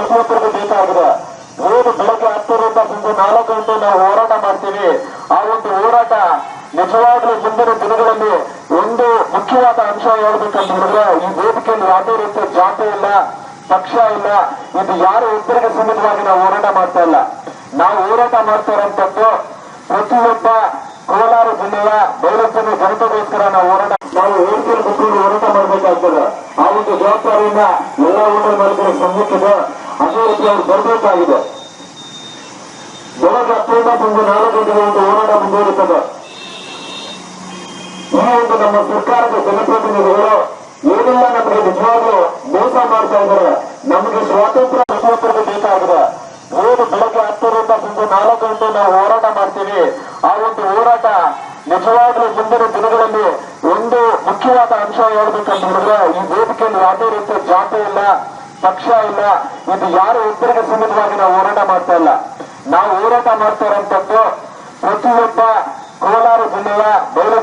ಪ್ರತಿಯೊಬ್ಬರಿಗೂ ಬೇಕಾಗಿದೆ ಏನು ಬೆಳಗ್ಗೆ ಹತ್ತರಿಂದ ಸಂಜೆ ನಾಲ್ಕು ಗಂಟೆ ನಾವು ಹೋರಾಟ ಮಾಡ್ತೀವಿ. ಆ ಒಂದು ಹೋರಾಟ ನಿಜವಾಗ್ಲೂ ಮುಂದಿನ ದಿನಗಳಲ್ಲಿ ಒಂದು ಮುಖ್ಯವಾದ ಅಂಶ ಹೇಳ್ಬೇಕಂತ ಹೇಳಿದ್ರೆ, ಈ ವೇದಿಕೆಯಲ್ಲಿ ಯಾವುದೇ ರೀತಿಯ ಜಾತಿ ಇಲ್ಲ, ಪಕ್ಷ ಇಲ್ಲ, ಇದು ಯಾರು ಒಬ್ಬರಿಗೆ ಸೀಮಿತವಾಗಿ ನಾವು ಹೋರಾಟ ಮಾಡ್ತಾ ಇಲ್ಲ. ನಾವು ಹೋರಾಟ ಮಾಡ್ತಾ ಇರೋಂಥದ್ದು ಪ್ರತಿಯೊಬ್ಬ ಕೋಲಾರ ಜಿಲ್ಲೆಯ ಬಯಲುಸೀಮೆ ಜನತೆಗೋಸ್ಕರ ನಾವು ಹೋರಾಟ ನಾವು ವೇದಿಕೆಯಲ್ಲಿ ಕುತ್ಕೊಂಡು ಹೋರಾಟ ಮಾಡಬೇಕಾಗ್ತದೆ. ಆ ಒಂದು ಜವಾಬ್ದಾರಿಯನ್ನ ಎಲ್ಲ ಹೋಟೆಲ್ ಮಾಲೀಕರಿಗೆ ಸಂಘಕ್ಕಿದೆ ರೀತಿ ಅವ್ರು ಬರಬೇಕಾಗಿದೆ. ಬೆಳಗ್ಗೆ ಹತ್ತರಿಂದ ಸಂಜೆ ನಾಲ್ಕು ಗಂಟೆಗೆ ಒಂದು ಹೋರಾಟ ಮುಂದುವರಿತದೆ ಈ ಒಂದು ನಮ್ಮ ಸರ್ಕಾರದ ಜನಪ್ರತಿನಿಧಿಗಳು ಏನೆಲ್ಲ ನಮಗೆ ನಿಜವಾಗ್ಲೂ ಮೋಸ ಮಾಡ್ತಾ ಇದ್ದಾರೆ. ನಮಗೆ ಸ್ವಾತಂತ್ರ್ಯ ಸ್ವಾತಂತ್ರ್ಯ ಬೇಕಾಗಿದೆ. ಏನು ಬೆಳಗ್ಗೆ ಹತ್ತರಿಂದ ಸಂಜೆ ನಾಲ್ಕು ಗಂಟೆ ನಾವು ಹೋರಾಟ ಮಾಡ್ತೀವಿ. ಆ ಒಂದು ಹೋರಾಟ ನಿಜವಾಗ್ಲೂ ಮುಂದಿನ ದಿನಗಳಲ್ಲಿ ಒಂದು ಮುಖ್ಯವಾದ ಅಂಶ ಹೇಳ್ಬೇಕಂತ ಹೇಳಿದ್ರೆ ಈ ವೇದಿಕೆಯಲ್ಲಿ ಯಾವುದೇ ರೀತಿಯ ಜಾತಿ ಇಲ್ಲ. ಪಕ್ಷ ಇಲ್ಲ. ಇದು ಯಾರು ಒಬ್ಬರಿಗೆ ಸೀಮಿತವಾಗಿ ನಾವು ಹೋರಾಟ ಮಾಡ್ತಾ ಇಲ್ಲ. ನಾವು ಹೋರಾಟ ಮಾಡ್ತಾ ಇರೋಂಥದ್ದು ಪ್ರತಿಯೊಬ್ಬ ಕೋಲಾರ ಜಿಲ್ಲೆಯ ಹೋರಾಟ